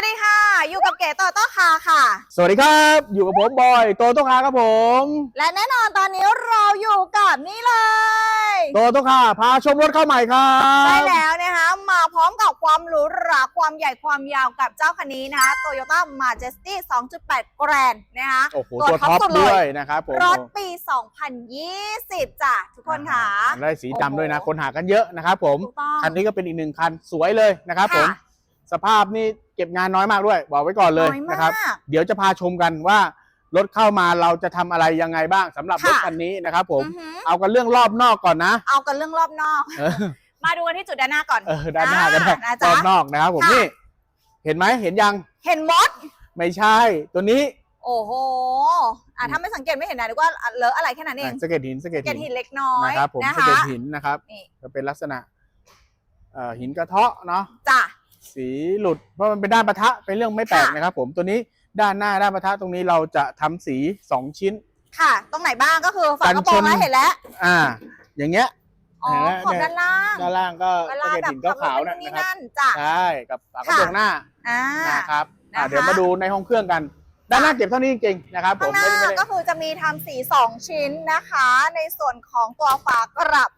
วัสดีค่ะ อยู่กับเก๋ต่อต้อคาค่ะ สวัสดีครับ อยู่กับผมบอยโตโตคาครับผม และแน่นอนตอนนี้เราอยู่กับนี่เลย โตโตคาพาชมรถเข้าใหม่ครับใช่แล้วนะคะ มาพร้อมกับความหรูหราความใหญ่ความยาวกับเจ้าคันนี้นะคะ Toyota Majesty 2.8 Grand นะคะโอ้โหตัวตัวท็ท็ออปปสุดเลยด้วยนะครับผมรถปี 2020 จ้ะทุกคนค่ะได้สีดำด้วยนะโอ้โหคนหากันเยอะนะครับผมถูกต้องคันนี้ก็เป็นอีกหนึ่งคันสวยเลยนะครับผมค่ะสภาพนี่ เก็บงานน้อยมากด้วย บอกไว้ก่อนเลยน้อยมากนะครับ เดี๋ยวจะพาชมกันว่ารถเข้ามาเราจะทำอะไรยังไงบ้างสำหรับรถค่ะคันนี้นะครับ ผมอือหือเอากันเรื่องรอบนอกก่อนนะ เอากันเรื่องรอบนอกเออมาดูกันที่จุดด้านหน้าก่อนเออด้านหน้าก็ได้อ่นะรจ๊ะอบนอกนะครับผมค่ะนี่ เห็นไหมเห็นยัง เห็นมด ไม่ใช่ ตัวนี้ โอ้โหอะถ้าไม่สังเกตไม่เห็นนะนึกว่าเลอะอะไรแค่นั้นเองสะเก็ดหินสะเก็ดเกตหิหินนเล็กน้อยนะครับผมนะสะคะเก็ดหินนะครับนี่จะเป็นลักษณะเอ่อหินกระเทาะเนาะจ้ะ สีหลุดเพราะมันเป็นด้านปะทะเป็นเรื่องไม่แปลกค่ะ นะครับ ผมตัวนี้ด้านหน้าด้านปะทะตรงนี้เราจะทำสีสองชิ้น ค่ะ ตรงไหนบ้างก็คือฝากระโปรงกันชน แล้วเห็นแล้ว อ่า อย่างเงี้ย อ๋อเห็นไหมขอบด้านล่างด้านล่างก็เวสะลาเก็ดแบบหินขับรขาวถๆนะนู่นนี่นะครับนั่นจ้ะ ใช่กับฝากระโปรงหน้าอ่า นะครับอ่านะคะ เดี๋ยวมาดูในห้องเครื่องกัน ด้านหน้าเก็บเท่านี้จริงๆนะครับผข้างมหน้าไม่ได้ไม่ก็ได้คือจะมีทำสีสองชิ้นนะคะ ในส่วนของตัวฝากระโปรง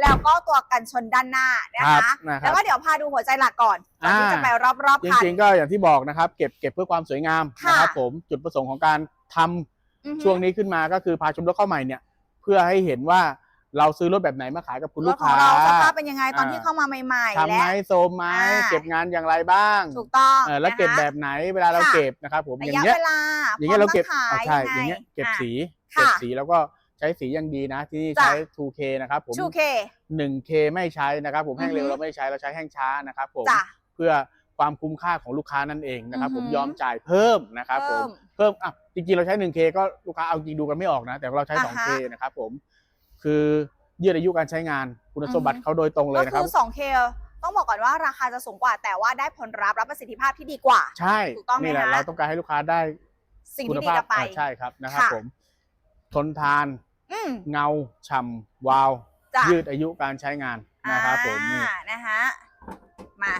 แล้วก็ตัวกันชนด้านหน้านะครัคะบนะคแล้รัวบก็เดี๋ยวพาดูหัวใจหลักก่อนก่อนที่อ่าจะไปรอบๆจคัน ริงๆก็อย่างที่บอกนะครับ เก็บเก็บเพื่อความสวยงามค่ะ นะครับผมจุดประสงค์ของการทำอือฮึ ช่วงนี้ขึ้นมาก็คือพาชมรถเข้าใหม่เนี่ย เพื่อให้เห็นว่าเราซื้อรถแบบไหนมาขายกับคุณรลูถกของค้า เราสภาพเป็นยังไงตอนอ่า ที่เข้ามาใหม่ ๆ ทำและไหมโซมไหมอ่า เก็บงานอย่างไรบ้างถูกต้องเออแล้วเก็บนะคะแบบไหนเวลาเราค่ะเก็บนะครับผมอระย่างยะเงี้ย เวลาอย่างเงี้ยเราเก็บพร้อมอ่าตั้ใช่ขอย่างเงี้ย เก็บอะ สี ค่ะ เก็บสีแล้วก็ ใช้สีอย่างดีนะ ที่นี่จ้ะใช้ 2K นะครับผมชูเค 1K ไม่ใช้นะครับ ผมแห้งเร็วอือฮึเราไม่ใช้เราใช้แห้งช้านะครับผมจ้ะเพื่อความคุ้มค่าของลูกค้านั่นเองนะครับผมอือฮึยอมจ่ายเพิ่มนะครับผเพิ่มมเพิ่มอะจริงๆเราใช้ 1K ก็ลูกค้าเอาจริงดูกันไม่ออกนะ แต่เราใช้อ่าฮะ 2K นะครับผมคือยืดอายุการใช้งานคุณสมบัติอือฮึเขาโดยตรงเลยก็นะคคืรับอ 2K ต้องบอกก่อนว่าราคาจะสูงกว่า แต่ว่าได้ผลลัพธ์และประสิทธิภาพที่ดีกว่า ใช่ถูกต้องไหมนี่แหละคะเราต้องการให้ลูกค้าได้สิ่งคุณที่ดีภาพกลับไปอ่าใช่ครับนะครับค่ะผมทนทาน อืมเงาฉ่ำวาว จ้ะยืดอายุการใช้งานนะครับผมนี่ อ่านะคะมา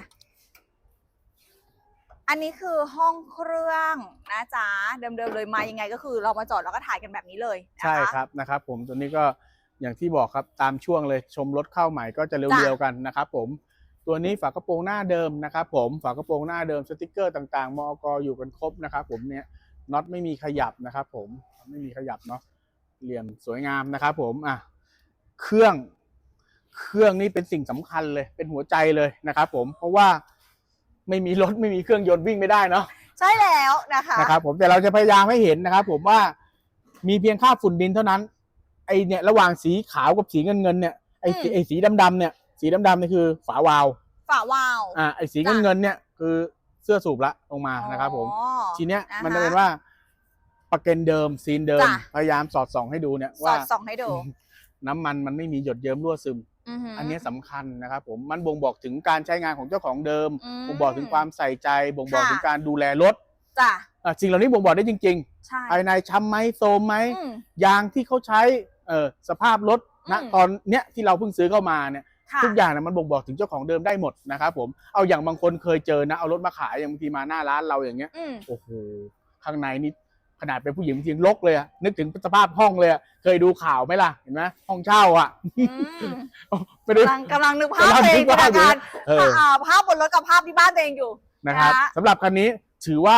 อันนี้คือห้องเครื่องนะจ๊ะ เดิมๆเลยมายังไงก็คือเรามาจอดแล้วก็ถ่ายกันแบบนี้เลยนะะ ใช่ครับนะครับผมตัวนี้ก็อย่างที่บอกครับตามช่วงเลยชมรถเข้าใหม่ก็จะเร็วๆกันนะครับผมตัวนี้ฝากระโปรงหน้าเดิมนะครับผมฝากระโปรงหน้าเดิมสติกเกอร์ต่างๆมอกอยู่กันครบนะครับผมเนี่ยน็อตไม่มีขยับนะครับผมไม่มีขยับเนาะ เหลี่ยมสวยงามนะครับผมอะเครื่องเครื่องนี่เป็นสิ่งสำคัญเลยเป็นหัวใจเลยนะครับผมเพราะว่าไม่มีรถไม่มีเครื่องยนต์วิ่งไม่ได้เนาะใช่แล้วนะคะนะครับผมแต่เราจะพยายามให้เห็นนะครับผมว่ามีเพียงค่าฝุ่นดินเท่านั้น ไอเนี่ยระหว่างสีขาวกับสีเงินเงินๆเนี่ยไอสีอืมไอสีดำๆเนี่ย สีดำๆนี่คือฝาวาล์วฝาวาล์วอ่าไอสีเงินเงินๆเนี่ยคือเสื้อสูบละลงมานะครับผมอ๋อทีเนี้ยอ่าฮะมันจะเป็นว่า ประเก็นเดิมซีนเดิม จ้ะ พยายามสอดส่องให้ดูเนี่ยสอว่าดส่องให้ดู น้ำมันมันไม่มีหยดเยิ้มรั่วซึม อหืออันเนี้ยสำคัญนะครับผมมันบ่งบอกถึงการใช้งานของเจ้าของเดิมอืมบ่งบอกถึงความใส่ใจ บ่งบอกค่ะ ถึงการดูแลรถจ้ะอะสิ่งเหล่านี้บ่งบอกได้จริง ใช่ๆ ภายในช้ำไหมโซมไหม อืม ยางที่เขาใช้เอ่อสภาพรถณอืม ตอนเนี้ยที่เราเพิ่งซื้อเข้ามาเนี่ยค่ะทุกอย่างนะมันบ่งบอกถึงเจ้าของเดิมได้หมดนะครับผมเอาอย่างบางคนเคยเจอนะเอารถมาขายอย่างบางทีมาหน้าร้านเราอย่างเงี้ยอืม โอ้โหข้างในนี่ ขนาดเป็นผู้หญิงจริงๆลกเลยอะนึกถึงสภาพห้องเลยอะเคยดูข่าวไหมล่ะเห็นไหมห้องเช่าอะอืมไปดูกำลังกำลังนึกภาพกำลังตัวเอนึงกจินตภาพนาอยู่การเอออ่าภาพบนรถกับภาพที่บ้านตัวเองอยู่นะครับนะสำหรับคันนี้ถือว่า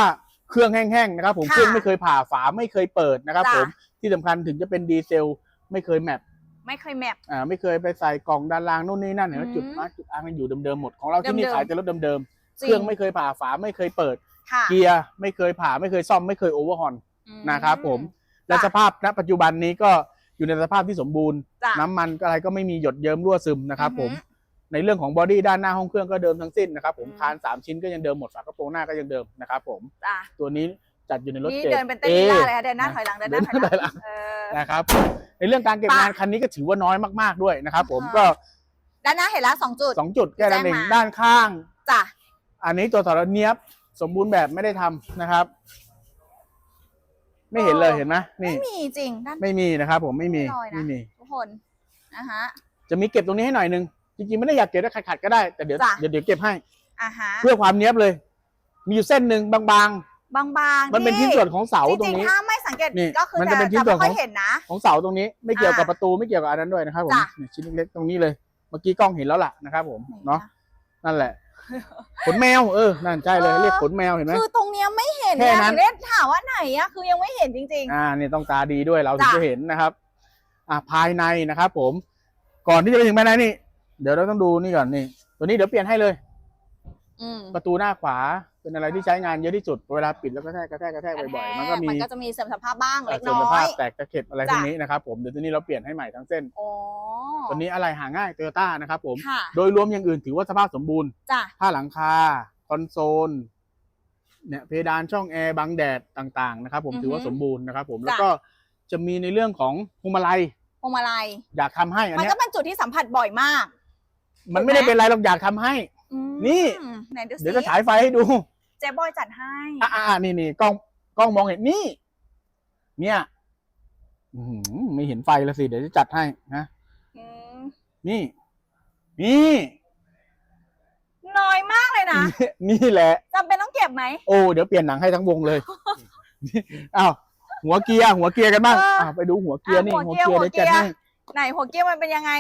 เครื่องแห้งๆนะครับ ผมค่ะเครื่องไม่เคยผ่าฝาไม่เคยเปิดนะครับจ้ะผมที่สำคัญถึงจะเป็นดีเซล ไม่เคยแมปไม่เคยแมปอ่าไม่เคยไปใส่กล่องด้านล่างนู่นนี่นั่นเห็นไหมอืมจุดมาร์กจุดอาร์มันอยู่เดิมๆหมดของเราที่นี่เดิมๆขายแต่รถเดิมๆจริเครื่องไม่เคยผ่าฝาไม่เคยเปิดค่ะเกียร์ไม่เคยผ่าไม่เคยซ่อมไม่เคยโอเวอร์ฮอนอื นะครับผมและจ้ะสภาพณปัจจุบันนี้ก็อยู่ในสภาพที่สมบูรณ์ จ้ะ น้ำมันอะไรก็ไม่มีหยดเยิ้มรั่วซึมนะครับอืผอมฮึ ในเรื่องของบอดี้ด้านหน้าห้องเครื่องก็เดิมทั้งสิ้นนะครับผมอืม คานสามชิ้นก็ยังเดิมหมดฝากระโปรงหน้าก็ยังเดิมนะครับผมจ้ะตัวนี้จัดอยู่ในรถนี่เกรดเดินเป็นเต้น A ลีลาเลยค่ะเดินหน้าถอยหลังเดินหน้าถอยหเดินหน้าถอยหลัลังง เออ นะครับในเรื่องการเก็บป่ะงานคันนี้ก็ถือว่าน้อยมากๆด้วยนะครับผมอ่าก็ ด้านหน้าเห็นแล้วสองจุดสองจุดแค่นั้นเองแจ้งมา ด้านข้าง จ้ะอันนี้ตัวถอดเนียบสมบูรณ์แบบไม่ได้ทำนะครับ ไม่เห็นเลยเห็นไหมนี่ ไม่มีจริงด้าน ไม่มีนะครับผมไม่มีไม่ลอยนะ ไม่มี ทุกคนนะฮะ จะมีเก็บตรงนี้ให้หน่อยนึงจริงๆไม่ได้อยากเก็บได้ขัดๆก็ได้แต่เดี๋ยวจ้ะ เดี๋ยวเดี๋ยวเก็บให้ อ่าฮะเพื่อความเนียบเลยจมีอยู่เส้นหนึ่งบางบางๆๆ มันเป็นชิ้นส่วนของเสาจตรริงงนี้ๆถ้าไม่สังเกตนี่ก็คือมันจะเป็นชิ้นส่วนไม่ค่อยของ เห็นนะ ของเสาตรงนี้ไม่เกี่ยวกับอ่าประตูไม่เกี่ยวกับอันนั้นด้วยนะครับผมจ้ะนี่ชิ้นเล็กๆตรงนี้เลย เมื่อกี้กล้องเห็นแล้วล่ะนะครับผมไหนเนาะคะนั่นแหละ ขนแมว เออ นั่นใช่เลยเออเรียกขนแมวเห็นไหม คือตรงเนี้ยไม่เห็นแค่นะนั้นถึงได้ถามว่าไหนอะคือยังไม่เห็นจริง อ่าเนี่ยต้องตาดีด้วยเราถึงจ้ะ จะเห็นนะครับ อ่าภายในนะครับผม ก่อนที่จะไปถึงภายในนี่ เดี๋ยวเราต้องดูนี่ก่อนนี่ ตัวนี้เดี๋ยวเปลี่ยนให้เลย ๆอืมประตูหน้าขวาเป็นอะไรที่ใช้งานเยอะที่สุด เวลาปิดแล้วก็แทกกระแทกกระแทกบ่อยๆ มันก็มีมันก็จะมีเสื่อมสภาพบ้างเล็กเสื่อน้มสอภาพย แตกตะเข็บอะไรพวกนี้นะครับผม เดี๋ยวตัวนี้เราเปลี่ยนให้ใหม่ทั้งเส้นโอ้ ตัวนี้อะไรหาง่ายโตโยต้านะครับผม ค่ะ โดยรวมอย่างอื่นถือว่าสภาพสมบูรณ์จ้ะ ผ้าหลังคา คอนโซลเนี่ยเพดานช่องแอร์บังแดดต่างๆนะครับผมอือฮึถือว่าสมบูรณ์นะครับผมจ้ะ แล้วก็จะมีในเรื่องของพวงมาลัยพวงมาลัย อยากทำให้อันมันเนี้ก็ยเป็นจุดที่สัมผัสบ่อยมาก มันไม่ได้เป็นไรหรอกอยากทำให้ อืมนี่ ไหนดูสิเดี๋ยวจะฉายไฟให้ดู เจ๊บอยจัดให้ อ่าอ่านี่นี่กล้องกล้องมองเห็นนี่ เนี่ยอื้อหือไม่เห็นไฟแล้วสิ เดี๋ยวจะจัดให้นะอืม นี่ นี่ น้อยมากเลยนะนี่แหละ จำเป็นต้องเก็บไหม โอ้เดี๋ยวเปลี่ยนหนังให้ทั้งวงเลยอ้าวหัวเกียร์หัวเกียร์กันบ้างเอออ่อ้าวไปดูหัวเกียร์นี่อะหัหัววเกีเกียยร์ร์ได้จัดหัวเกียร์ให้ไหนหัวเกี้ยวมันเป็นยังไง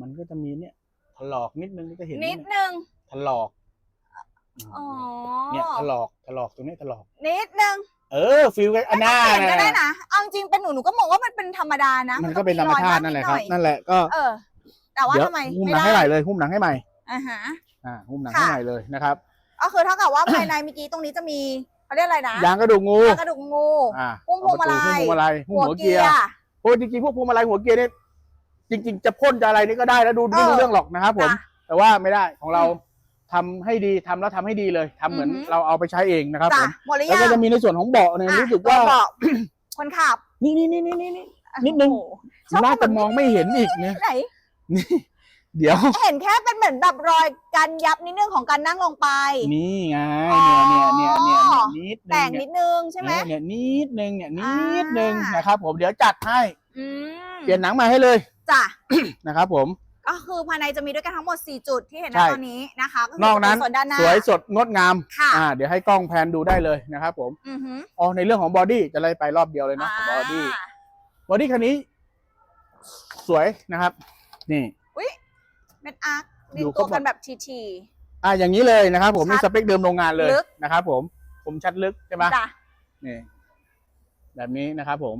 มันก็จะมีเนี่ยถลอกนิดนึงก็จะเห็นนิดนึง ถลอกอ๋อ เนี่ยถลอกถลอกตรงนี้ถลอก นิดนึงเออฟิลกันอันหน้าเห็นก็ได้นะนะเอาจริงๆเป็นหนูหนูก็มองว่ามันเป็นธรรมดานะมันก็เป็นธรรมชาตินั่นแหละครับนั่นแหละก็ เออ แต่ว่าเดี๋ยวทำไมหุ้มไม่หนังได้ให้ใหม่เลยหุ้มหนังให้ใหม่อ่าฮะ อ่าหุ้มหนังค่ะให้ใหม่เลยนะครับก็คือเท่ากับว่า ภายในเมื่อกี้ตรงนี้จะมีเขาเรียกอะไรนะยางกระดูกงูยางกระดูกงูอ่าหุ้มพวงมาลัยหุ้มพวงมาลัยหุ้มหัวหัวเกีเกียยร์ร์โอ้จริงๆพวกพวงมาลัยหัวเกียร์เนี่ยจริง ๆ จะพ่นจะอะไรนี่ก็ได้แล้วดูไม่เอรู้อเรื่องหรอกนะครับผม จ้ะ แต่ว่าไม่ได้ของเราอืมทำให้ดีทำแล้วทำให้ดีเลยทำเหมือนอือหือเราเอาไปใช้เองนะครับผจ้ะมหมดหรือแล้วยังก็จะมีในส่วนของเบาะเนี่ยอะรู้สึกว่า ตัวเบาะคนขับนี่นี่นี่นี่นี่นี่ นิดนึง โอ้โหชอบน่าจะมองไม่เห็นอีกเนี่ย ไหน นี่ เดี๋ยว เห็นแค่เป็นเหมือนแบบรอยการยับนิดนึงของการนั่งลงไป นี่ไงอ๋อเนี่ยเนี่ยเนี่ยเนี่ยนิดนึแต่งงเนี่นิยดนึงใช่ไหม เนี่ยนิดนึงเนี่ยนิอ่าดนึงนะครับ ผมเดี๋ยวจัดให้อืมเปลี่ยนหนังมาให้เลยจ้ะ นะครับ ผม ก็คือภายในจะมีด้วยกันทั้งหมด 4 จุดที่เห็นใช่นะตอนนี้นะคะคืนอกนั้น จะเป็ส่วนด้านหน้า สวยสดงดงามค่ะ อ่า เดี๋ยวให้กล้องแพนดูได้เลยนะครับผมอือหืออ๋อในเรื่องของบอดี้จะไล่ไปรอบเดียวเลยเนาะบอดี้อ่าบอดี้คันนี้ สวยนะครับ นี่ อุ้ยเม็ดอาร์คอดียู่ตัวครบหมดกันแบบทีทีอ่าอย่างนี้เลยนะครับผมชัดนี่สเปคเดิมโรงงานเลยลึกนะครับผมผมชัดลึกใช่ไหมจ้ะนี่ แบบนี้นะครับผม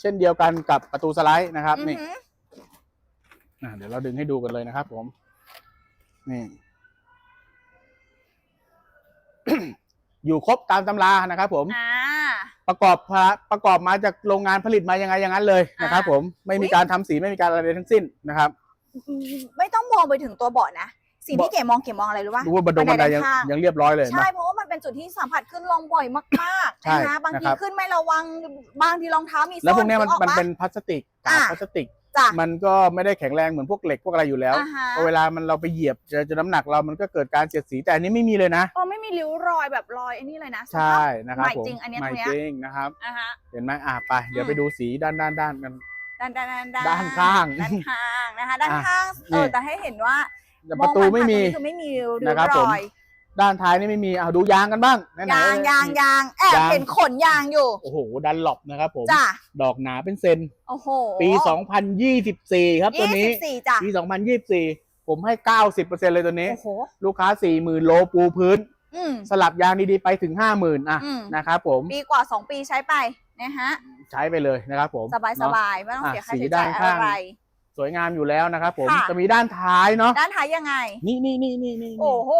เช่นเดียวกันกับประตูสไลด์นะครับอือนี่หืออะเดี๋ยวเราดึงให้ดูกันเลยนะครับ ผม นี่อยู่ครบตามตำรานะครับผม อ่า ประกอบพระประกอบมาจากโรงงานผลิตมายังไงอย่างนั้นเลยนะครับอ่าผมไม่มีอุ๊ยการทำสีไม่มีการอะไรทั้งสิ้นนะครับ ไม่ต้องมองไปถึงตัวเบาะนะสิ่งที่เบาะเก๋มองเก๋มองอะไรรู้ป่ะดูว่าบันดงบันไดยังบันไดด้านข้างยังเรียบร้อยเลยเห็นใช่ไหมเพราะว่ามันเป็นจุดที่สัมผัสขึ้นลงบ่อยมากๆใช่นะคะบางนะทีครับขึ้นไม่ระวังบางทีรองเท้ามีส้นแล้วพวกเนี้ยมันนึออมันปะเป็นพลาสติกกาอะบพลาสติก จ้ะ มันก็ไม่ได้แข็งแรงเหมือนพวกเหล็กพวกอะไรอยู่แล้วอ่าฮะ พอเวลามันเราไปเหยียบเจอจะน้ำหนักเรามันก็เกิดการเสียดสีแต่อันนี้ไม่มีเลยนะ โอ้ไม่มีริ้วรอยแบบรอยไอ้นี่เลยนะใช่นะครับใหม่ผมจริงอันเนี้ยใหม่ตรงเนี้ย จริงนะครับ อ่าฮะ เห็นไหมอะไป เดี๋ยวอืม ไปดูสีด้านด้านด้านกัน ด้านด้านด้านด้านข้างด้านข้างนะคะ ด้านอะข้างเอนี่อแต่ให้เห็นว่าแต่ประตูไม่มีองผ่านๆตรงนี้คือไม่มีริ้วนะครับรผม อย ด้านท้ายนี่ไม่มีเอาดูยางกันบ้างไหนๆยางยางยางแอบยางเห็นขนยางอยู่ โอ้โหดันหลบนะครับผม จ้ะดอกหนาเป็นเซน โอ้โหปี 2024 ครับตัวนี้ ยี่สิบสี่จ้ะปี 2024 ผมให้ 90%เลยตัวนี้ โอ้โหลูกค้า 40,000 โลปูพื้น อืม สลับยางดีๆไปถึง 50,000อะอืม นะครับผมปีกว่าสองปีใช้ไปนะฮะ ใช้ไปเลยนะครับผมสบายสเนาะบายไม่ต้องเสียอะค่าสีใช้ด้าจ่านยข้าง อะไร สวยงามอยู่แล้วนะครับผมค่ะ จะมีด้านท้ายเนาะด้านท้ายยังไง นี่นี่นี่นี่นี่โอ้โห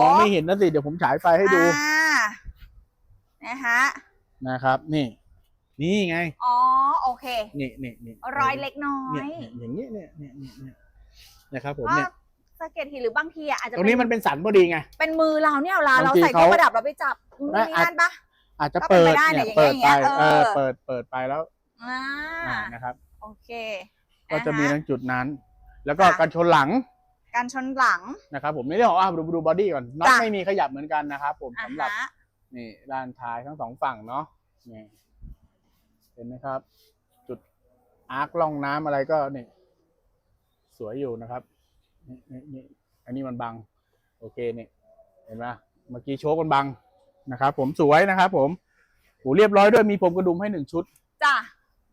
มองไม่เห็นนะสิเดี๋ยวผมฉายไฟให้ดูอ่านะฮะนะครับ นี่ นี่ไง อ๋อโอเค นี่นี่นี่รอยเล็กน้อเนี่ยยเนี่ยอย่างเงี้ยเนี่ยเนี่ยเนี่ยเนี่ยนะครับผมว่าเนี่ยสะเก็ตหินหรือบางทีอะอาจจะตรงนี้มันเป็นสันพอดีไง เป็นมือเราเนี่ยเวลาเราบางทีใส่เครื่องเขาประดับเราไปจับไม่มีอาจ นั่นปะ อาจจะก็เป็นเปิดไปได้เนี่ยเนี่ยเปิดอย่างเงี้ไปยเอเอออ เปิดเปิดไปแล้วอ่าอ่านะครับ โอเค ก็จะมีอ่าฮทั้งจุดนั้น แล้วก็ค่ะการชนหลังการชนหลังนะครับ ผมในเรื่องของอ่าดูดูบอดี้ก่อนน็อตจ้ะไม่มีขยับเหมือนกันนะครับผมอ่าสำหรับฮะนี่ด้านท้ายทั้งสองฝั่งเนาะนี่เห็นไหมครับ จุดอาร์คล่องน้ำอะไรก็นี่สวยอยู่นะครับนี่นี่นี่อันนี้มันบัง โอเคนี่เห็นไหมเมื่อกี้โชว์กันบังนะครับผมสวยนะครับ ผมโหเรียบร้อยด้วยมีผมกระดุมให้หนึ่งชุดจ้ะ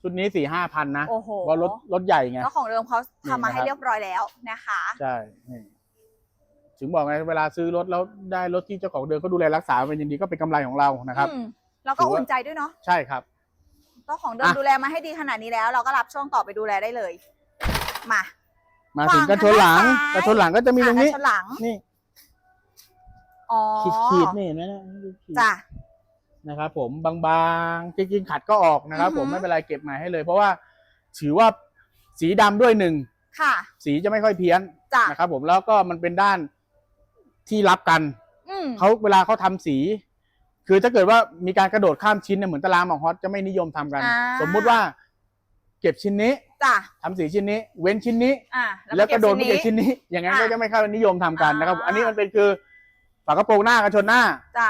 ชุดนี้สี่ห้าพันนะโอ้โหเพราะรถรถใหญ่ไงแล้วของเดิมเขาทำมาให้นี่นะครับ เรียบร้อยแล้วนะคะ ใช่นี่ถึงบอกไงเวลาซื้อรถแล้วได้รถที่เจ้าของเดิมเขาดูแลรักษาเป็นอย่างดีก็เป็นกำไรของเรานะครับ อืมแล้วก็ถือว่า อุ่นใจด้วยเนาะใช่ครับ เจ้าของเดิมอะ ดูแลมาให้ดีขนาดนี้แล้ว เราก็รับช่วงต่อไปดูแลได้เลย มามาถึงกระชนหลังวางทางด้านซ้ายกระชนหลังก็จะมีตรงนี้ อะกะชนหลัง นี่อ๋อขีดขีดๆนี่เห็นไหมนะขีดๆจ้ะ นะครับผมบางๆจริงๆขัดก็ออกนะครับ ผมอือฮึ ไม่เป็นไรเก็บมาให้เลย เพราะว่าถือว่าสีดำด้วยหนึ่งค่ะสีจะไม่ค่อยเพี้ยนจ้ะนะครับ ผมแล้วก็มันเป็นด้านที่รับกัน อืมเขาเวลาเขาทำสี คือถ้าเกิดว่ามีการกระโดดข้ามชิ้นเนี่ยเหมือนตารางของฮอตจะไม่นิยมทำกัน อ่าสมมุติว่า เก็บชิ้นนี้จ้ะทำสีชิ้นนี้ เว้นชิ้นนี้ อะแล้วกระโดดไปไปเก็บชิ้นนี้ อย่างนั้นอะก็จะไม่เข้านิยมทำกันนะครับ อ่า อันนี้มันเป็นคือฝากระโปรงหน้ากระชนหน้า จ้ะ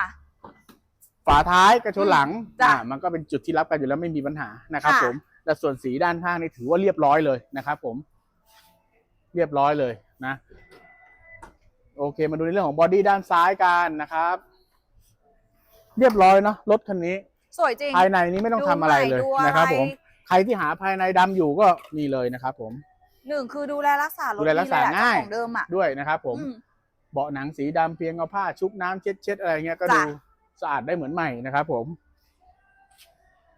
ฝาท้ายกระชนหลังจ้ะ อ่ามันก็เป็นจุดที่รับกันอยู่แล้วไม่มีปัญหานะครับค่ะผมแต่ส่วนสีด้านข้างนี่ถือว่าเรียบร้อยเลยนะครับผม เรียบร้อยเลยนะ โอเค มาดูในเรื่องของบอดี้ด้านซ้ายกันนะครับ เรียบร้อยเนาะรถคันนี้ สวยจริงภายในนี้ไม่ต้องทำอะไรเลยดูนะครับใหผมใครที่หาภายในดำอยู่ก็นี่เลยนะครับ ผมหนึ่งคือดูแลรักษารถดูแลรักษาดีเลยอะง่าย เจ้ของเดิมอะด้วยนะครับ ผม อืม เบาะหนังสีดำเพียงเอาผ้าชุบน้ำเช็ดเช็ดๆอะไรเงี้ยก็จ้ะดู สะอาดได้เหมือนใหม่นะครับผม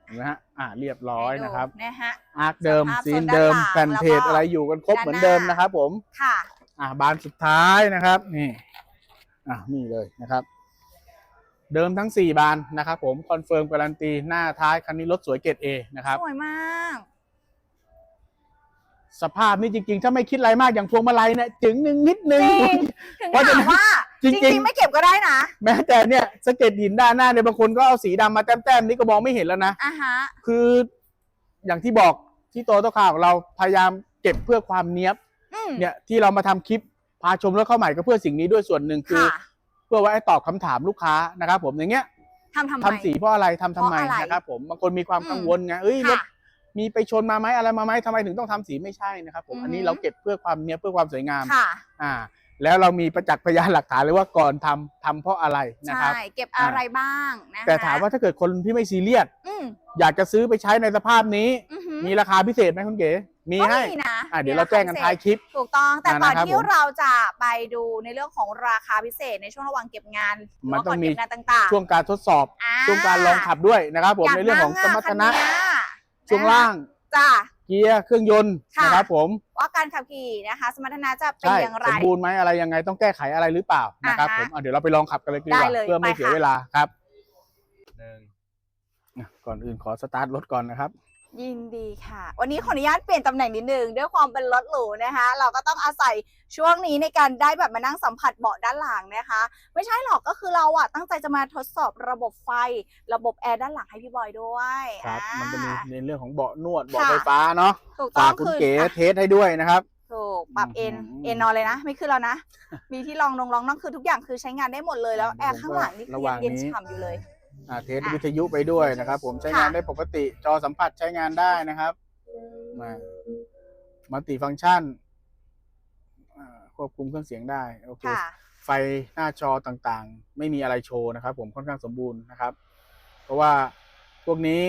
เห็นไหมฮะอ่าเรียบร้อยให้ดูนะครับ นะฮะอาร์คเดิมสภาพซีนโซนด้านเดิมหลังแผ่นเพจแล้วก็อะไรอยู่กันครบด้านเหมือนหน้าเดิมนะครับ ผมค่ะ อ่าบานสุดท้ายนะครับ นี่ อ่านี่เลยนะครับ เดิมทั้งสี่บานนะครับผมคอนเฟิร์มการันตีหน้าท้ายคันนี้รถสวยเกรดเอนะครับสวยมากสภาพนี่จริงๆ ถ้าไม่คิดอะไรมากอย่างพวงมาลัยเนี่ยจึงหนึ่งนิดนึงจริงถึงเพราะฉะถานั้มนว่า จจริริงงๆ ไม่เก็บก็ได้นะแม้แต่เนี่ยสะเก็ดหินด้านหน้าเนี่ยบางคนก็เอาสีดำมาแต้มๆนี่ก็มองไม่เห็นแล้วนะ อะฮะ คืออย่างที่บอกที่โตโต้คาร์ของเราพยายามเก็บเพื่อความเนี้ยบอืมเนี่ยที่เรามาทำคลิปพาชมรถเข้าใหม่ก็เพื่อสิ่งนี้ด้วยส่วนหนึ่งคือ ค่ะเพื่อไว้ให้ตอบคำถามลูกค้านะครับผมอย่างเงี้ยทำทำไม ทำสีเพราะอะไรทำทำไมเพราะอะไรนะครับผมบางคนมีความอืม กังวลไงเอ้ยรถค่ะ มีไปชนมาไหมอะไรมาไหมทำไมถึงต้องทำสีไม่ใช่นะครับผมอือฮึ อันนี้เราเก็บเพื่อความเนี้ยบเพื่อความสวยงาม ค่ะ อ่า แล้วเรามีประจักษ์พยานหลักฐานเลยว่าก่อนทำทำเพราะอะไรนะครับ ใช่เก็บอะไรบ้างนะคะแต่ถามว่าถ้าเกิดคนที่ไม่ซีเรียสอืมอยากจะซื้อไปใช้ในสภาพนี้ อือหือมีราคาพิเศษไหมคุณเก๋มีก็ให้มีนะอ่าเดี๋ยวเราแจ้งกันท้ายคลิป ถูกต้องแต่อ่าก่อนนะครับที่ผมเราจะไปดูในเรื่องของราคาพิเศษในช่วงระหว่างเก็บงานหรืมันว่าต้ก่องมี เก็บงานต่างๆช่วงการทดสอบ อ่าช่วงการลองขับด้วยนะครับ ผมยากในเรื่องของสนั่มรรถนะ คัเยช่วงล่าง จ้า เกียร์เครื่องยนต์ค่ะ นะครับผมว่าการขับขี่นะคะ สมรรถนะจะเป็นใช่อย่างไร สมบูรณ์ไหมอะไรยังไงต้องแก้ไขอะไรหรือเปล่านะครับอ่าผฮะมอะเดี๋ยวเราไปลองขับกันเลยดีกได้ว่าเลยเพื่อไม่ไปเสียค่ะ เวลาครับหนึ่งอะก่อนอื่นขอสตาร์ทรถก่อนนะครับ ยินดีค่ะ วันนี้ขออนุญาตเปลี่ยนตำแหน่งนิดนึง ด้วยความเป็นรถหรูนะคะ เราก็ต้องอาศัยช่วงนี้ในการได้แบบมานั่งสัมผัสเบาะด้านหลังนะคะ ไม่ใช่หรอกก็คือเราอะตั้งใจจะมาทดสอบระบบไฟ ระบบแอร์ด้านหลังให้พี่บอยด้วยครับอ่า มันจะมีในเรื่องของเบาะนวดเบาะค่ะ ไฟฟ้าเนาะถูกต้ฝาอกงคุณคือเก๋อะเทสให้ด้วยนะครับ ถูกปรับเอ็นอืม เอ็นนอนเลยนะ ไม่ขึ้นแล้วนะ มีที่รองนงรองนั่งคือทุกอย่างคือใช้งานได้หมดเลยแล้วอืมแอร์ข้างหลังนี่คือระหว่างเย็นนี้ฉ่ำอยู่เลยอ่า เทสอะวิทยุไปด้วยนะครับ ผมใช้งานค่ะได้ปกติจอสัมผัสใช้งานได้นะครับมามัลติฟังก์ชันอ่าควบคุมเครื่องเสียงได้โอเคค่ะไฟหน้าจอต่างๆ ไม่มีอะไรโชว์นะครับ ผมค่อนข้างสมบูรณ์นะครับ เพราะว่าพวกนี้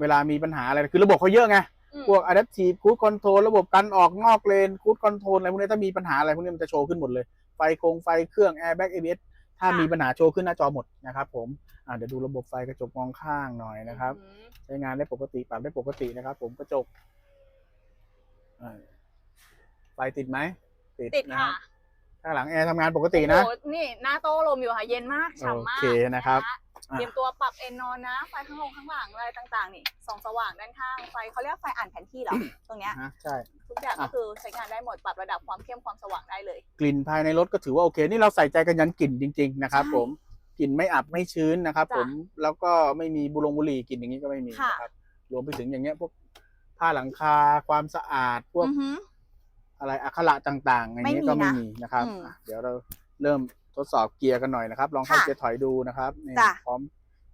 เวลามีปัญหาอะไรคือระบบเขาเยอะไงอืมพวก adaptive cruise control ระบบกันออกนอกเลน cruise control อะไรพวกนี้ถ้ามีปัญหาอะไรพวกนี้มันจะโชว์ขึ้นหมดเลย ไฟโครงไฟเครื่อง airbag ABS ถ้าค่ะมีปัญหาโชว์ขึ้นหน้าจอหมดนะครับผมอ่าเดี๋ยวดูระบบไฟกระจกมองข้างหน่อยนะครับอืมใช้งานได้ปกติปรับได้ปกตินะครับ ผมกระจกอ่าไฟติดไหมติดนะค่ะรับข้างหลังแอร์ทำงานปกตินะโอ้โหนี่หน้าโต้ลมอยู่ค่ะเย็นมากฉ่ำมากโอเคนะครับนะอะ เตรียมตัวปรับเอนนอนนะ ไฟข้างลงข้างหลังอะไรต่างๆ นี่ส่องสว่างด้านข้างไฟเขาเรียกไฟอ่านแผนที่เหรอตรงเนี้ยฮะใช่ ทุกอย่างก็อะคือใช้งานได้หมดปรับระดับความเข้มความสว่างได้เลย กลิ่นภายในรถก็ถือว่าโอเค นี่เราใส่ใจกันยันกลิ่นจริง ๆ นะครับใช่ผมกลิ่นไม่อับไม่ชื้นนะครับจ้ะผมแล้วก็ไม่มีบุรงบุหรี่กลิ่นอย่างนี้ก็ไม่มีค่ะนะครับรวมไปถึงอย่างเงี้ยพวกผ้าหลังคาความสะอาดพวกอือหืออะไรอักขระต่างๆอย่างนี้ยก็ไม่ไม่มีนะมีนะครับอืมอะเดี๋ยวเราเริ่ม ทดสอบเกียร์กันหน่อยนะครับ ลองเข้าค่ะเกียร์ถอยดูนะครับนี่จ้ะ พร้อม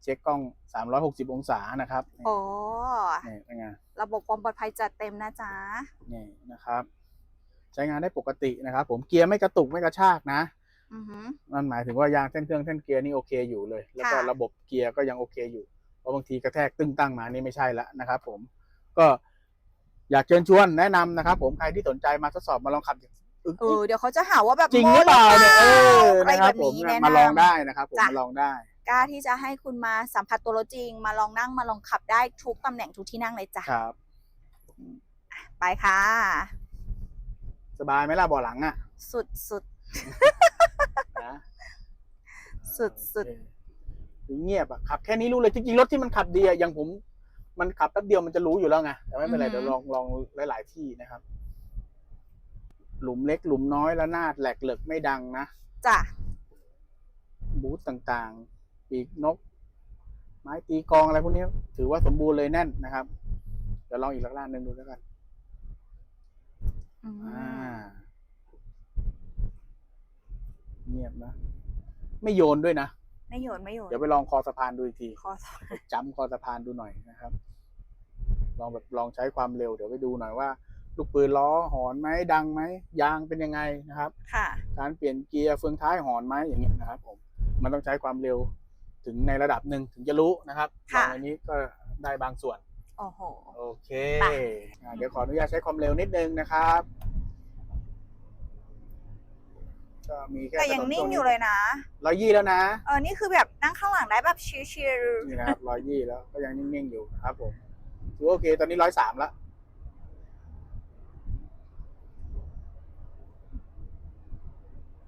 เช็คกล้อง 360 องศานะครับนี่โอ้นี่เป็นไงระบบความปลอดภัยจัดเต็มนะจ๊ะ นี่นะครับ ใช้งานได้ปกตินะครับ ผมเกียร์ไม่กระตุกไม่กระชากนะ อือหือ นั่นหมายถึงว่ายางเส้นเครื่องเส้นเกียร์นี่โอเคอยู่เลย แล้วก็ค่ะ ระบบเกียร์ก็ยังโอเคอยู่ เพราะบางทีกระแทกตึ้งตั้งมานี่ไม่ใช่ละนะครับผมก็อยากเชิญชวนแนะนำนะครับผมใครที่สนใจมาทดสอบมาลองขับอึก เออเดี๋ยวเขาจะหาว่าแบบจริงหรือเปล่าเนี่ยเอออะไรนะคแบรับบผมนี้แนะนำ มาลองได้นะครับผมจ้ะ มาลองได้ กล้าที่จะให้คุณมาสัมผัสตัวรถจริง มาลองนั่งมาลองขับได้ทุกตำแหน่งทุกที่นั่งเลยจ้ะครับ ไปค่ะ สบายไหมล่ะเบ่อหลังอะสุดสุด นะสุดสุดโอเคเงียบอะขับแค่นี้รู้เลยจริงๆรถที่มันขับดีอะอย่างผม มันขับแป๊บเดียวมันจะรู้อยู่แล้วไงแต่ไม่เป็นไรเดี๋ยวลองลองหลาย ๆ ที่นะครับ หลุมเล็กหลุมน้อยแล้วนาดแหลกเหลิกไม่ดังนะจ้ะบูธต่างๆ ปีกนก ไม้ตีกลองอะไรพวกนี้ถือว่าสมบูรณ์เลยแน่นนะครับ เดี๋ยวลองอีกลักล่านหนึ่งดูแล้วกันอืมอ่าเงียบนะ ไม่โยนด้วยนะ ไม่โยนไม่โยน เดี๋ยวไปลองคอสะพานดูอีกทีขอโทษไปจ้ำคอสะพานดูหน่อยนะครับ ลองแบบลองใช้ความเร็ว เดี๋ยวไปดูหน่อยว่า ลูกปืนล้อหอนไหมดังไหมยางเป็นยังไงนะครับ ค่ะ การเปลี่ยนเกียร์เฟืองท้ายหอนไหมอย่างเงี้ยนะครับผมมันต้องใช้ความเร็วถึงในระดับหนึ่งถึงจะรู้นะครับลค่ะองอันนี้ก็ได้บางส่วน โอ้โห โอเคไป อ่าเดี๋ยวขออนุญาตใช้ความเร็วนิดนึงนะครับก็มีแค่แต่ยังนิ่งอยู่เลยนะ ร้อยยี่แล้วนะ เออ นี่คือแบบนั่งข้างหลังได้แบบชิลนี่นะครับร้อยยี่แล้วก็ยังนิ่งๆอยู่นะครับผมถือว่าโอเคตอนนี้ร้อยสามแล้ว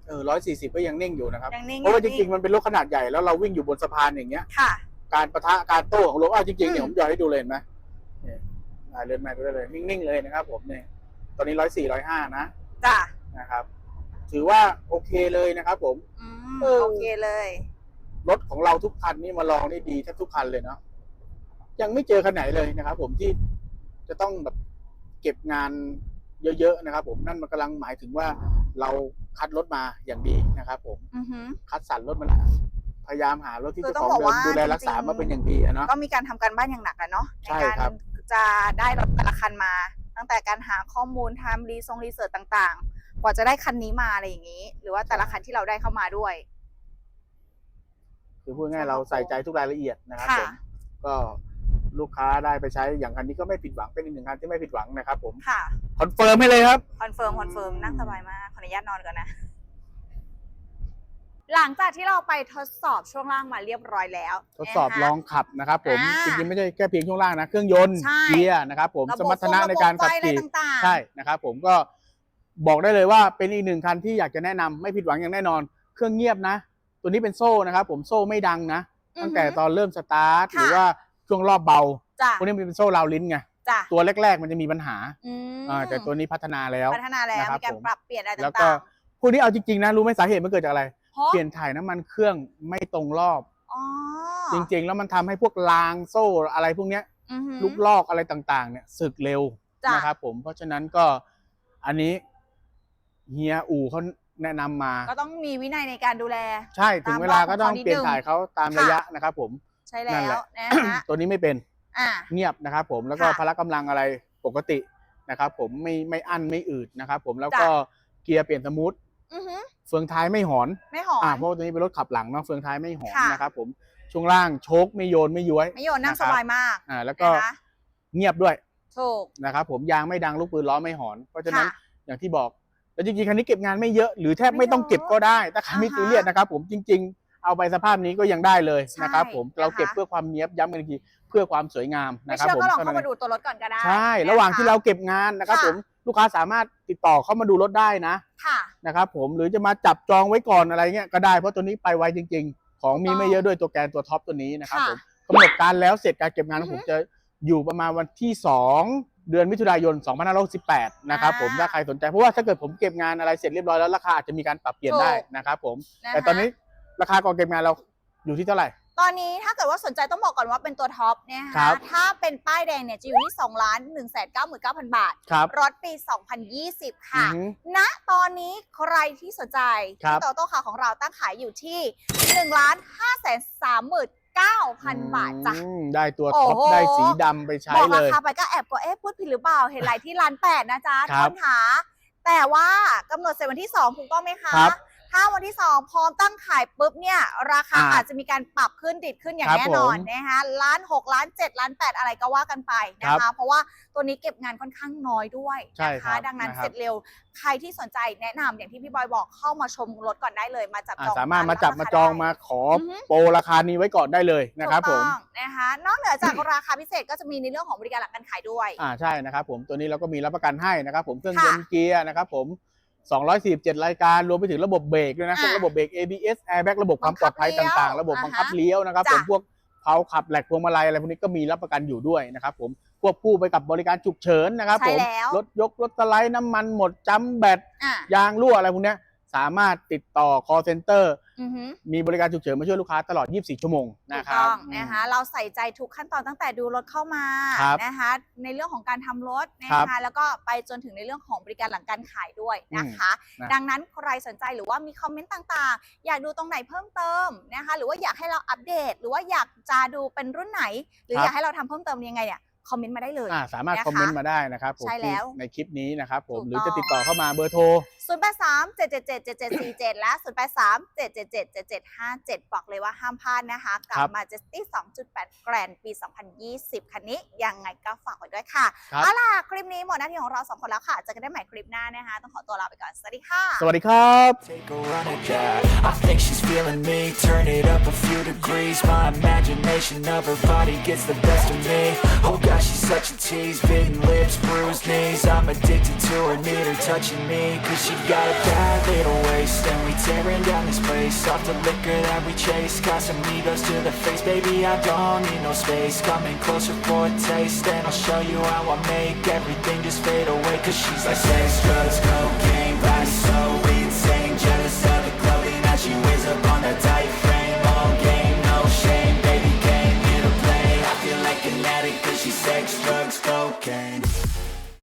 เออร้อยสี่สิบก็ยังนิ่งอยู่นะครับๆยังนิ่งเพราะว่าจยังรินิ่งๆมันเป็นรถขนาดใหญ่แล้วเราวิ่งอยู่บนสะพานอย่างเงี้ยค่ะ การประทะการโต้ของรถอ้าวจริงๆเนี่ยอืผมมอยากให้ดูเลยเห็นไหมเนี่ยอ่าเลื่อนแม่ดูได้เลยนิ่งๆเลยนะครับ ผมเนี่ยตอนนี้ร้อยสี่ร้อยห้านะจ้ะนะครับ ถือว่าโอเคเลยนะครับผม อืมเออ โอเคเลย รถของเราทุกคันนี่มาลองนี่ดีแทบทุกคันเลยเนาะยังไม่เจอคันไหนเลยนะครับผมที่จะต้องแบบเก็บงานเยอะๆนะครับผมนั่นมันกำลังหมายถึงว่าเรา คัดรถมาอย่างดีนะครับผมอือหือ คัดสรรรถมาพยายามหารถที่คือเจ้าต้ขอองงบอกเดิมว่าดูแลรักษาจริงๆ มาเป็นอย่างดีอะเนาะ ก็มีการทำการบ้านอย่างหนักอะเนาะในใช่การครับ จะได้รถแต่ละคันมา ตั้งแต่การหาข้อมูลทำรีซงรีเสิร์ชต่างๆ กว่าจะได้คันนี้มาอะไรอย่างนี้ หรือว่าแต่ละคันที่เราได้เข้ามาด้วย คือพูดง่ายๆเราใส่ใจทุกรายละเอียดนะครับค่ะผมก็ ลูกค้าได้ไปใช้อย่างคันนี้ก็ไม่ผิดหวังเป็นอีกหนึ่งคันที่ไม่ผิดหวังนะครับผมค่ะคอนเฟิร์มให้เลยครับคอนเฟิร์มคอนเฟิร์มนั่งสบายมากขออนุญาตนอนก่อนนะ หลังจากที่เราไปทดสอบช่วงล่างมาเรียบร้อยแล้วทดสอบนะคะ ลองขับนะครับผมอ่าจริงๆไม่ใช่แค่เพียงช่วงล่างนะเครื่องยนต์ใช่ เกียร์นะครับผมระสบบมรรถนะในการขับไฟอะไรขี่ต่างๆ ใช่นะครับผมก็บอกได้เลยว่าเป็นอีกหนึ่งคันที่อยากจะแนะนำไม่ผิดหวังอย่างแน่นอน เครื่องเงียบนะ ตัวนี้เป็นโซ่นะครับผมโซ่ไม่ดังนะอือหือตั้งแต่ตอนเริ่มสตาร์ทค่ะหรือว่า ช่วงรอบเบาจ้ะพวกนี้มันเป็นโซ่ราวลิ้นไงจ้ะตัวแรก ๆ มันจะมีปัญหาอืมอ่าแต่ตัวนี้พัฒนาแล้ว พัฒนาแล้วนะครับมีการผม ปรับเปลี่ยนอะไรแล้วก็ต่างพวกนี้เอาจริงๆนะรู้ไหมสาเหตุมันเกิดจากอะไร ๆเพราะเปลี่ยนถ่ายน้ำมันเครื่องไม่ตรงรอบ อ๋อจริงๆ แล้วมันทำให้พวกรางโซ่อะไรพวกเนี้ยอือหือลูกลอกอะไรต่างๆ เนี่ยสึกเร็วจ้ะนะครับผมเพราะฉะนั้นก็อันนี้เฮียอู่เขาแนะนำมา ก็ต้องมีวินัยในการดูแล ใช่ถึงเวลาก็ต้องตามรอบของเขานิดเปลี่ยนนึงถ่ายเขาตามค่ะระยะนะครับผม ใช่แล้นั่นแหวละ นะฮะ ตัวนี้ไม่เป็นอ่า เงียบนะครับผมแล้วก็ค่ะพละกำลังอะไรปกตินะครับผมไม่ไม่อั้นไม่อืดนะครับผมแล้วก็จ้ะเกียร์เปลี่ยนสมูทอือหือเฟืองท้ายไม่หอนไม่หอนอ่าเพราะว่าตัวนี้เป็นรถขับหลังเนาะเฟืองท้ายไม่หอนค่ะ นะครับผมช่วงล่างโชคไม่โยนไม่ย้วย ไม่โยนนั่งนะคสรับ บายมากอ่าแล้วก็นะคะเงียบด้วยถูก นะครับผมยางไม่ดังลูกปืนล้อไม่หอน เพราะฉะนั้นค่ะอย่างที่บอกแล้วจริงๆคันนี้เก็บงานไม่เยอะหรือแทบไม่ต้องไม่เยอะเก็บก็ได้ถ้าใครไม่อ่าฮะ ซีเรียสนะครับผมจริง ๆ เอาไปสภาพนี้ก็ยังได้เลยใช่นะครับผมนะคะเราเก็บเพื่อความเนี้ยบย้ำกันอีกทีเพื่อความสวยงามไม่นะครับเชื่อผมก็ลองท่เข้านั้นมาดูตัวรถก่อนก็ได้ใช่นคระหว่างที่เราเก็บงานนะครับค่ะผมลูกค้าสามารถติดต่อเข้ามาดูรถได้นะค่ะ นะครับผมหรือจะมาจับจองไว้ก่อนอะไรเงี้ยก็ได้เพราะตัวนี้ไปไวจริง ๆ ของมีถูกต้องไม่เยอะด้วยตัวแกนตัวท็อปตัวนี้นะครับค่ะผมกำหนดการแล้วเสร็จการเก็บงานของอืผอมฮึจะอยู่ประมาณวันที่ 2 เดือนมิถุนายน 2568 นะครับอ่าผมถ้าใครสนใจเพราะว่าถ้าเกิดผมเก็บงานอะไรเสร็จเรียบร้อยแล้วราคาอาจจะมีการปรับเปลี่ยนได้ถูก นะครับผมนะคะแต่ตอนนี้ ราคาก่อนเก็บงานเราอยู่ที่เท่าไหร่ ตอนนี้ถ้าเกิดว่าสนใจต้องบอกก่อนว่าเป็นตัวท็อปเนี่ยครัคะบ ถ้าเป็นป้ายแดงเนี่ยจะอยู่ที่2ล้าน1 9 9 9 0 0 บาท ครับรถปี 2020 ค่ะ อือฮึณตอนนี้ใครที่สนใจครับ ที่โตโต้คาของเราตั้งขายอยู่ที่1ล้าน5แสน39,000 บาทจ้ะ อืมได้ตัวโอ้ท็อปโห ได้สีดำไปใช้บอกเลราย คาไปก็แอบก็เอ๊ะพูดผิดหรือเปล่า เห็นหลายที่ร้านแปดนะจ๊ะครับต้นขาแต่ว่ากำหนดเสร็จวันที่2ถูกต้องไหมคะ ครับ ถ้าวันที่ 2 พร้อมตั้งขายปุ๊บเนี่ย ราคาอ่าอาจจะมีการปรับขึ้นดิดขึ้นอย่างครับแน่นอนผมนะคะล้าน6ล้าน7ล้าน8อะไรก็ว่ากันไปนะครัคะ บเพราะว่าตัวนี้เก็บงานค่อนข้างน้อยด้วยใช่นะครัคะ บดังนั้นนะครับ เสร็จเร็วใครที่สนใจแนะนำอย่างที่พี่บอยบอกเข้ามาชมรถก่อนได้เลยมาจับอ่าจองสามารถกันมาจับแล้วมาราคจองได้มาขอออฮึ โปรราคานี้ไว้ก่อนได้เลยนะครับถูผกม ต้องนะคะนอกเหนือจากราคาพิเศษก็จะมีในเรื่องของบริการหลังการขายด้วย อ่าใช่นะครับผมตัวนี้เราก็มีรับประกันให้นะครับผมเครื่องค่ะยนต์เกียร์นะครับผม 247 รายการรวมไปถึงระบบเบรกด้วยนะอ่าพวกระบบเบรก ABS airbag ระบบความปลอดภัยบังคับต่างเลี้ยวๆระบบบังคับอ่าฮะเลี้ยวนะครับจ้ะ ผมพวกเพาขับแหลกพวงมาลัยอะไรพวกนี้ก็มีรับประกันอยู่ด้วยนะครับผมควบคู่ไปกับบริการฉุกเฉินนะครับใช่ผมแล้วรถยกรถสไลด์น้ำมันหมดจำแบต อะ ยางรั่วอะไรพวกเนี้ยสามารถติดต่อ call center อือฮึ มีบริการฉุกเฉินมาช่วยลูกค้าตลอด 24 ชั่วโมงถูนะกครับต้องนะคะ เราใส่ใจทุกขั้นตอนตั้งแต่ดูรถเข้ามาครับนะคะ ในเรื่องของการทำรถนะครัคะบแล้วก็ไปจนถึงในเรื่องของบริการหลังการขายด้วยนะคะอืมนะดังนั้นใครสนใจหรือว่ามีคอมเมนต์ต่างๆ อยากดูตรงไหนเพิ่มเติมนะคะ หรือว่าอยากให้เราอัปเดต หรือว่าอยากจะดูเป็นรุ่นไหน หรือครับอยากให้เราทำเพิ่มเติมยังไงเนี่ย คอมเมนต์มาได้เลย อ่าสามารถนะคะคอมเมนต์มาได้นะครับผมใช่แล้ว ที่ในคลิปนี้นะครับผมถูกหรือจะต้องติดต่อเข้ามาเบอร์โทร 0 8 3 7 7 7 7 7 4 7 และ 0 8 3 7 7 7 7 7 5 7 บอกเลยว่าห้ามพลาดนะคะ กับ ครับ Majesty 2.8แกรนปี 2020 คันนี้ยังไงก็ฝากไว้ด้วยค่ะครับ เอาล่ะ คลิปนี้หมดหน้าที่ของเราสองคนแล้วค่ะเจอกันได้ใหม่คลิปหน้านะคะ ต้องขอตัวลาไปก่อน สวัสดีค่ะ สวัสดีครับ Take a run at that. I think she's feeling me. Turn it up a few degrees. My imagination of her body gets the best of me. Oh gosh, she's such a tease. Bitten lips, bruised knees. I'm addicted to her, need her touching me. Cause she got a bad little waist. And we tearing down this place. Off the liquor that we chase. Casamigos to the face. Baby, I don't need no space. Coming closer for a taste. And I'll show you how I make everything just fade away. Cause she's like sex, drugs, cocaine.